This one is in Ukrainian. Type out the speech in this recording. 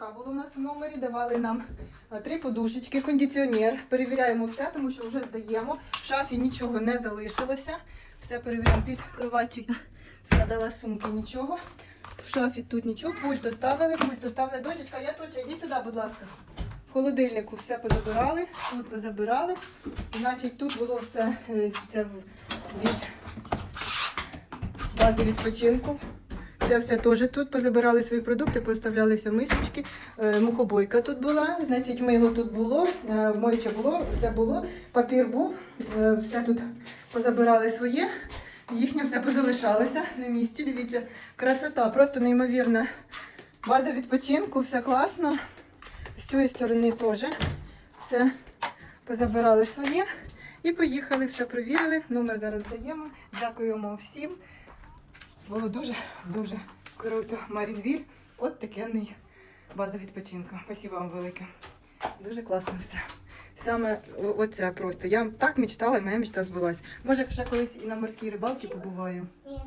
молочка було у нас у номері. Давали нам е, три подушечки, кондиціонер. Перевіряємо все, тому що вже здаємо. В шафі нічого не залишилося. Все перевіряємо під кроваттю. Складала сумки, нічого. В шафі тут нічого. Пульт доставили, пульт доставили. Дочечка, я точа, іди сюди, будь ласка. В холодильнику все позабирали, тут позабирали. Значить, тут було все е, це від бази відпочинку. Це все теж тут позабирали свої продукти, поставляли все мисочки. Е, Мухобойка тут була, значить, мило тут було, е, моюче було, це було, папір був, е, все тут позабирали своє. Їхнє все позалишалося на місці. Дивіться, красота, просто неймовірна. База відпочинку, все класно. З цієї сторони теж все позабирали своє. І поїхали, все провірили. Номер зараз даємо. Дякуємо всім. Було дуже, дуже круто. Марінвіль. От таке не база відпочинку. Спасибо вам велике. Дуже класно все. Саме оце просто. Я так мечтала, моя мечта збулась. Може, ще колись і на морській рибалці побуваю. Ні.